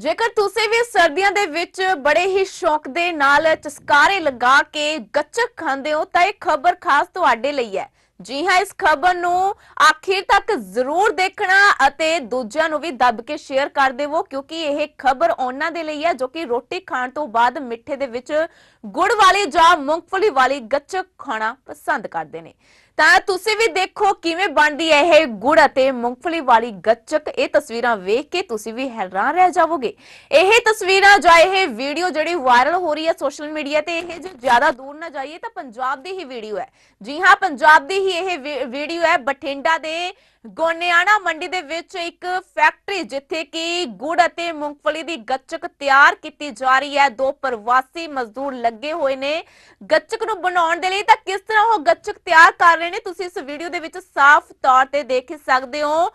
ਜੇਕਰ ਤੁਸੀਂ ਵੀ ਸਰਦੀਆਂ ਦੇ ਵਿੱਚ ਬੜੇ ਹੀ ਸ਼ੌਕ ਦੇ ਨਾਲ ਚਸਕਾਰੇ ਲਗਾ ਕੇ ਗੱਚਕ ਖਾਂਦੇ ਹੋ, ਤਾਂ ਇਹ ਖਬਰ ਖਾਸ ਤੁਹਾਡੇ ਲਈ ਹੈ। ਜੀ ਹਾਂ, ਇਸ ਖਬਰ ਨੂੰ ਆਖਿਰ ਤੱਕ ਜ਼ਰੂਰ ਦੇਖਣਾ ਅਤੇ ਦੂਜਿਆਂ ਨੂੰ ਵੀ ਦੱਬ ਕੇ ਸ਼ੇਅਰ ਕਰ ਦੇਵੋ, ਕਿਉਂਕਿ ਇਹ ਖਬਰ ਉਹਨਾਂ ਦੇ ਲਈ ਹੈ ਜੋ ਕਿ ਰੋਟੀ ਖਾਣ ਤੋਂ ਬਾਅਦ ਮਿੱਠੇ ਦੇ ਵਿੱਚ ਗੁੜ ਵਾਲੀ ਜਾਂ ਮੂੰਗਫਲੀ ਵਾਲੀ ਗੱਚਕ ਖਾਣਾ ਪਸੰਦ ਕਰਦੇ ਨੇ। ਤਾਂ ਤੁਸੀਂ ਵੀ ਦੇਖੋ ਕਿਵੇਂ ਬਣਦੀ ਹੈ ਇਹ ਗੁੜ ਅਤੇ ਮੂੰਗਫਲੀ ਵਾਲੀ ਗੱਚਕ। ਇਹ ਤਸਵੀਰਾਂ ਵੇਖ ਕੇ ਤੁਸੀਂ ਵੀ ਹੈਰਾਨ ਰਹਿ ਜਾਵੋਗੇ। ਇਹ ਤਸਵੀਰਾਂ ਜਾਂ ਇਹ ਵੀਡੀਓ ਜਿਹੜੀ ਵਾਇਰਲ ਹੋ ਰਹੀ ਹੈ ਸੋਸ਼ਲ ਮੀਡੀਆ ਤੇ, ਇਹ ਜੇ ਜ਼ਿਆਦਾ ਦੂਰ ਨਾ ਜਾਈਏ ਤਾਂ ਪੰਜਾਬ ਦੀ ਹੀ ਵੀਡੀਓ ਹੈ। ਜੀ ਹਾਂ, ਪੰਜਾਬ ਦੀ ਹੀ ਇਹ ਵੀਡੀਓ ਹੈ ਬਠਿੰਡਾ ਦੇ ਗੋਨਿਆਣਾ ਮੰਡੀ ਦੇ ਵਿੱਚ ਇੱਕ ਫੈਕਟਰੀ ਜਿੱਥੇ ਕਿ ਗੁੜ ਅਤੇ ਮੂੰਗਫਲੀ ਦੀ ਗੱਚਕ ਤਿਆਰ ਕੀਤੀ ਜਾ ਰਹੀ ਹੈ। ਦੋ ਪ੍ਰਵਾਸੀ ਮਜ਼ਦੂਰ ਲੱਗੇ ਹੋਏ ਨੇ ਗੱਚਕ ਨੂੰ ਬਣਾਉਣ ਦੇ ਲਈ। ਤਾਂ ਕਿਸ ਤਰ੍ਹਾਂ ਉਹ ਗੱਚਕ ਤਿਆਰ ਕਰ ਰਹੇ ਨੇ? ਤੁਸੀਂ ਇਸ ਵੀਡੀਓ ਦੇ ਵਿੱਚ ਸਾਫ਼ ਤੌਰ ਤੇ ਦੇਖ ਸਕਦੇ ਹੋ।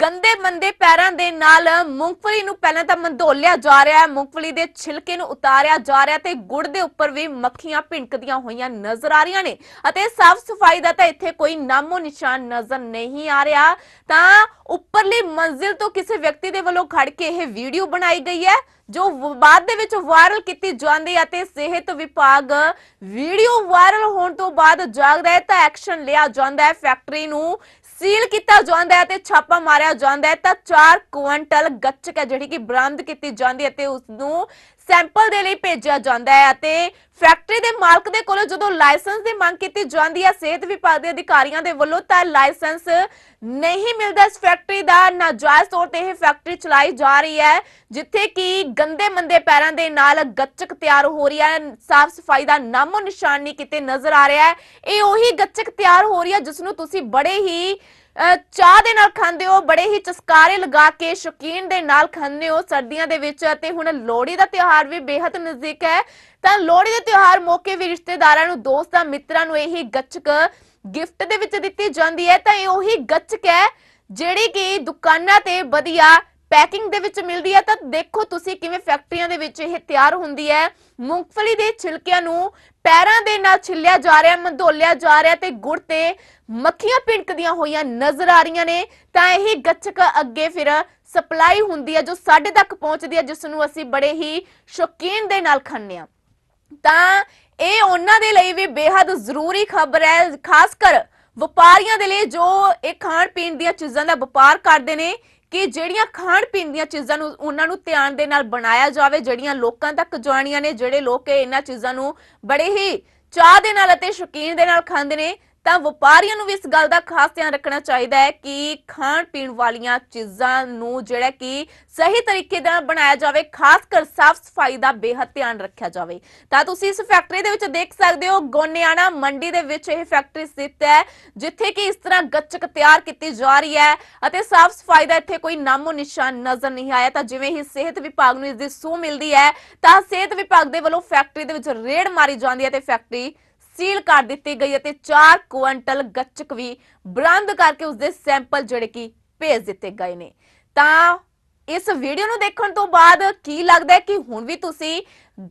ਗੰਦੇ ਮੰਦੇ ਪੈਰਾਂ ਦੇ ਨਾਲ ਮੂੰਗਫਲੀ ਨੂੰ ਪਹਿਲਾਂ ਤਾਂ ਮੰਧੋਲਿਆ ਜਾ ਰਿਹਾ ਹੈ। ਮੂੰਗਫਲੀ ਦੇ ਛਿਲਕੇ ਨੂੰ ਉਤਾਰਿਆ ਜਾ ਰਿਹਾ ਤੇ ਗੁੜ ਦੇ ਉੱਪਰ ਵੀ ਮੱਖੀਆਂ ਭਿਣਕਦੀਆਂ ਹੋਈਆਂ ਨਜ਼ਰ ਆ ਰਹੀਆਂ ਨੇ। ਅਤੇ ਸਾਫ਼ ਸਫ਼ਾਈ ਦਾ ਤਾਂ ਇੱਥੇ ਕੋਈ ਨਾਮੋ ਨਿਸ਼ਾਨ ਨਜ਼ਰ ਨਹੀਂ ਆ ਰਿਹਾ। ਤਾਂ ਉੱਪਰਲੀ ਮੰਜ਼ਿਲ ਤੋਂ ਕਿਸੇ ਵਿਅਕਤੀ ਦੇ ਵੱਲੋਂ ਖੜ ਕੇ ਇਹ ਵੀਡੀਓ ਬਣਾਈ ਗਈ ਹੈ, ਜੋ ਬਾਅਦ ਦੇ ਵਿੱਚ ਵਾਇਰਲ ਕੀਤੀ ਜਾਂਦੀ ਹੈ ਅਤੇ ਸਿਹਤ ਵਿਭਾਗ ਵੀਡੀਓ ਵਾਇਰਲ ਹੋਣ ਤੋਂ ਬਾਅਦ ਜਾਗਦਾ ਹੈ ਤਾਂ ਐਕਸ਼ਨ ਲਿਆ ਜਾਂਦਾ ਹੈ। ਫੈਕਟਰੀ ਨੂੰ ਸੀਲ ਕੀਤਾ ਜਾਂਦਾ ਹੈ ਤੇ ਛਾਪਾ ਮਾਰਿਆ ਜਾਂਦਾ ਹੈ, ਤਾਂ 4 ਕੁਇੰਟਲ ਗੱਚਕ ਹੈ ਜਿਹੜੀ ਕਿ ਬਰਾਮਦ ਕੀਤੀ ਜਾਂਦੀ ਹੈ ਤੇ ਉਸ ਨੂੰ ਸੈਂਪਲ ਦੇ ਲਈ ਭੇਜਿਆ ਜਾਂਦਾ ਹੈ ਅਤੇ ਫੈਕਟਰੀ ਦੇ ਮਾਲਕ ਦੇ ਕੋਲੋਂ ਜਦੋਂ ਲਾਇਸੈਂਸ ਦੀ ਮੰਗ ਕੀਤੀ ਜਾਂਦੀ ਹੈ ਸਿਹਤ ਵਿਭਾਗ ਦੇ ਅਧਿਕਾਰੀਆਂ ਦੇ ਵੱਲੋਂ ਤਾਂ ਲਾਇਸੈਂਸ ਨਹੀਂ ਮਿਲਦਾ ਇਸ ਫੈਕਟਰੀ ਦਾ। ਨਾਜਾਇਜ਼ ਤੌਰ ਤੇ ਇਹ ਫੈਕਟਰੀ ਚਲਾਈ ਜਾ ਰਹੀ ਹੈ, ਜਿੱਥੇ ਕਿ ਗੰਦੇ ਮੰਦੇ ਪੈਰਾਂ ਦੇ ਨਾਲ ਗੱਚਕ ਤਿਆਰ ਹੋ ਰਹੀ ਹੈ। ਸਾਫ਼ ਸਫ਼ਾਈ ਦਾ ਨਾਮੋ ਨਿਸ਼ਾਨ ਨਹੀਂ ਕਿਤੇ ਨਜ਼ਰ ਆ ਰਿਹਾ ਹੈ। ਇਹ ਉਹੀ ਗੱਚਕ ਤਿਆਰ ਹੋ ਰਹੀ ਹੈ ਜਿਸ ਨੂੰ ਤੁਸੀਂ ਬੜੇ ਹੀ ਚਾਹ ਦੇ ਨਾਲ ਖਾਂਦੇ ਹੋ, ਬੜੇ ਹੀ ਚਸਕਾਰੇ ਲਗਾ ਕੇ, ਸ਼ੌਕੀਨ ਦੇ ਨਾਲ ਖਾਂਦੇ ਹੋ ਸਰਦੀਆਂ ਦੇ ਵਿੱਚ ਅਤੇ ਹੁਣ ਲੋਹੜੀ ਦਾ ਤਿਉਹਾਰ ਵੀ ਬੇਹੱਦ ਨਜ਼ਦੀਕ ਹੈ। ਤਾਂ ਲੋਹੜੀ ਦੇ ਤਿਉਹਾਰ ਮੌਕੇ ਵੀ ਰਿਸ਼ਤੇਦਾਰਾਂ ਨੂੰ, ਦੋਸਤਾਂ, ਮਿੱਤਰਾਂ ਨੂੰ ਇਹੀ ਗੱਚਕ ਗਿਫਟ ਦੇ ਵਿੱਚ ਦਿੱਤੀ ਜਾਂਦੀ ਹੈ। ਤਾਂ ਇਹ ਉਹੀ ਗੱਚਕ ਹੈ ਜਿਹੜੀ ਕਿ ਦੁਕਾਨਾਂ ਤੇ ਵਧੀਆ ਪੈਕਿੰਗ ਦੇ ਵਿੱਚ ਮਿਲਦੀ ਹੈ, ਤਾਂ ਦੇਖੋ ਤੁਸੀਂ ਕਿਵੇਂ ਫੈਕਟਰੀਆਂ ਦੇ ਵਿੱਚ ਇਹ ਤਿਆਰ ਹੁੰਦੀ ਹੈ। ਮੂੰਗਫਲੀ ਦੇ ਛਿਲਕਿਆਂ ਨੂੰ ਪੈਰਾਂ ਦੇ ਨਾਲ ਛਿੱਲਿਆ ਜਾ ਰਿਹਾ ਮੰਧੋਲਿਆ ਜਾ ਰਿਹਾ ਤੇ ਗੁੜ ਤੇ ਮੱਖੀਆਂ ਭਿਣਕਦੀਆਂ ਹੋਈਆਂ ਨਜ਼ਰ ਆ ਰਹੀਆਂ ਨੇ। ਤਾਂ ਇਹ ਗੱਚਕ ਅੱਗੇ ਫਿਰ ਸਪਲਾਈ ਹੁੰਦੀ ਹੈ, ਜੋ ਸਾਡੇ ਤੱਕ ਪਹੁੰਚਦੀ ਹੈ, ਜਿਸ ਨੂੰ ਅਸੀਂ ਬੜੇ ਹੀ ਸ਼ੌਕੀਨ ਦੇ ਨਾਲ ਖਾਂਦੇ ਹਾਂ। ਤਾਂ ਇਹ ਉਹਨਾਂ ਦੇ ਲਈ ਵੀ ਬੇहद ਜ਼ਰੂਰੀ ਖਬਰ ਹੈ ਖਾਸ ਕਰ ਵਪਾਰੀਆਂ ਦੇ ਲਈ ਜੋ ਇਹ ਖਾਣ ਪੀਣ ਦੀਆਂ ਚੀਜ਼ਾਂ ਦਾ ਵਪਾਰ ਕਰਦੇ ਨੇ। ਕਿ ਜਿਹੜੀਆਂ ਖਾਣ ਪੀਣ ਦੀਆਂ ਚੀਜ਼ਾਂ ਨੂੰ ਉਹਨਾਂ ਨੂੰ ਧਿਆਨ ਦੇ ਨਾਲ ਬਣਾਇਆ ਜਾਵੇ, ਜਿਹੜੀਆਂ ਲੋਕਾਂ ਤੱਕ ਜਾਣੀਆਂ ਨੇ, ਜਿਹੜੇ ਲੋਕ ਇਹਨਾਂ ਚੀਜ਼ਾਂ ਨੂੰ ਬੜੇ ਹੀ ਚਾਹ ਦੇ ਨਾਲ ਅਤੇ ਸ਼ੌਕੀਨ ਦੇ ਨਾਲ ਖਾਂਦੇ ਨੇ ਤਾਂ ਵਪਾਰੀਆਂ ਨੂੰ ਵੀ ਇਸ ਗੱਲ ਦਾ ਖਾਸ ਧਿਆਨ ਰੱਖਣਾ ਚਾਹੀਦਾ ਹੈ ਕਿ ਖਾਣ ਪੀਣ ਵਾਲੀਆਂ ਚੀਜ਼ਾਂ ਨੂੰ ਜਿਹੜਾ ਕਿ ਸਹੀ ਤਰੀਕੇ ਨਾਲ ਬਣਾਇਆ ਜਾਵੇ, ਖਾਸ ਕਰ ਸਾਫ਼ ਸਫ਼ਾਈ ਦਾ ਬੇਹੱਦ ਧਿਆਨ ਰੱਖਿਆ ਜਾਵੇ। ਤਾਂ ਤੁਸੀਂ ਇਸ ਫੈਕਟਰੀ ਦੇ ਵਿੱਚ ਦੇਖ ਸਕਦੇ ਹੋ, ਗੋਨਿਆਣਾ ਮੰਡੀ ਦੇ ਵਿੱਚ ਇਹ ਫੈਕਟਰੀ ਸਥਿਤ ਹੈ, ਜਿੱਥੇ ਕਿ ਇਸ ਤਰ੍ਹਾਂ ਗੱਚਕ ਤਿਆਰ ਕੀਤੀ ਜਾ ਰਹੀ ਹੈ ਅਤੇ ਸਾਫ਼ ਸਫ਼ਾਈ ਦਾ ਇੱਥੇ ਕੋਈ ਨਾਮੋ ਨਿਸ਼ਾਨ ਨਜ਼ਰ ਨਹੀਂ ਆਇਆ। ਤਾਂ ਜਿਵੇਂ ਹੀ ਸਿਹਤ ਵਿਭਾਗ ਨੂੰ ਇਸ ਦੀ ਸੂਹ ਮਿਲਦੀ ਹੈ, ਤਾਂ ਸਿਹਤ ਵਿਭਾਗ ਦੇ ਵੱਲੋਂ ਫੈਕਟਰੀ ਦੇ ਵਿੱਚ ਰੇਡ ਮਾਰੀ ਜਾਂਦੀ ਹੈ ਤੇ ਫੈਕਟਰੀ ਸੀਲ ਕਰ ਦਿੱਤੀ ਗਈ ਅਤੇ 4 ਕੁਇੰਟਲ ਗੱਚਕ ਵੀ ਬਰਾਮਦ ਕਰਕੇ ਉਸ ਦੇ ਸੈਂਪਲ ਜਿਹੜੇ ਕਿ ਭੇਜ ਦਿੱਤੇ ਗਏ ਨੇ। ਤਾਂ ਇਸ ਵੀਡੀਓ ਨੂੰ ਦੇਖਣ ਤੋਂ ਬਾਅਦ ਕੀ ਲੱਗਦਾ ਹੈ ਕਿ ਹੁਣ ਵੀ ਤੁਸੀਂ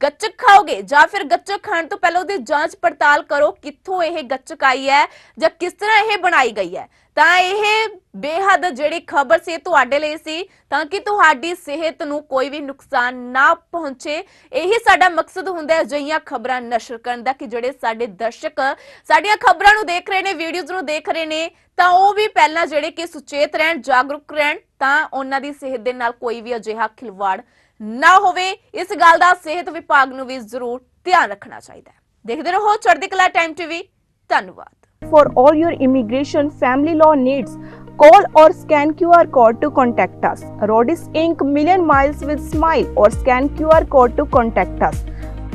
ਗੱਚਕ ਖਾਓਗੇ? ਜਾਂ ਫਿਰ ਗੱਚਕ ਖਾਣ ਤੋਂ ਪਹਿਲਾਂ ਉਹਦੀ ਜਾਂਚ ਪੜਤਾਲ ਕਰੋ, ਕਿੱਥੋਂ ਇਹ ਗੱਚਕ ਆਈ ਹੈ ਜਾਂ ਕਿਸ ਤਰ੍ਹਾਂ ਇਹ ਬਣਾਈ ਗਈ ਹੈ? ਤਾਂ ਇਹ ਬੇਹੱਦ ਜਿਹੜੀ ਖਬਰ ਸੀ ਤੁਹਾਡੇ ਲਈ ਸੀ, ਤਾਂ ਕਿ ਤੁਹਾਡੀ ਸਿਹਤ ਨੂੰ ਕੋਈ ਵੀ ਨੁਕਸਾਨ ਨਾ ਪਹੁੰਚੇ। ਇਹੀ ਸਾਡਾ ਮਕਸਦ ਹੁੰਦਾ ਹੈ ਅਜਿਹੀਆਂ ਖਬਰਾਂ ਨਸ਼ਰ ਕਰਨ ਦਾ, ਕਿ ਜਿਹੜੇ ਸਾਡੇ ਦਰਸ਼ਕ ਸਾਡੀਆਂ ਖਬਰਾਂ ਨੂੰ ਦੇਖ ਰਹੇ ਨੇ ਵੀਡੀਓਜ਼ ਨੂੰ ਦੇਖ ਰਹੇ ਨੇ, ਤਾਂ ਉਹ ਵੀ ਪਹਿਲਾਂ ਜਿਹੜੇ ਕਿ ਸੁਚੇਤ ਰਹਿਣ, ਜਾਗਰੂਕ ਰਹਿਣ। ਤਾਂ ਉਹਨਾਂ ਦੀ ਸਿਹਤ ਦੇ ਨਾਲ ਕੋਈ ਵੀ ਅਜਿਹਾ ਖਿਲਵਾੜ ਨਾ ਹੋਵੇ ਇਸ ਗੱਲ ਦਾ ਸਿਹਤ ਵਿਭਾਗ ਨੂੰ ਵੀ ਜ਼ਰੂਰ ਧਿਆਨ ਰੱਖਣਾ ਚਾਹੀਦਾ ਹੈ ਦੇਖਦੇ ਰਹੋ ਚੜ੍ਹਦੀ ਕਲਾ ਟਾਈਮ ਟੀਵੀ ਧੰਨਵਾਦ For all your immigration family law needs, call or scan QR code to contact us. Rodis Inc. Million Miles with Smile or scan QR code to contact us.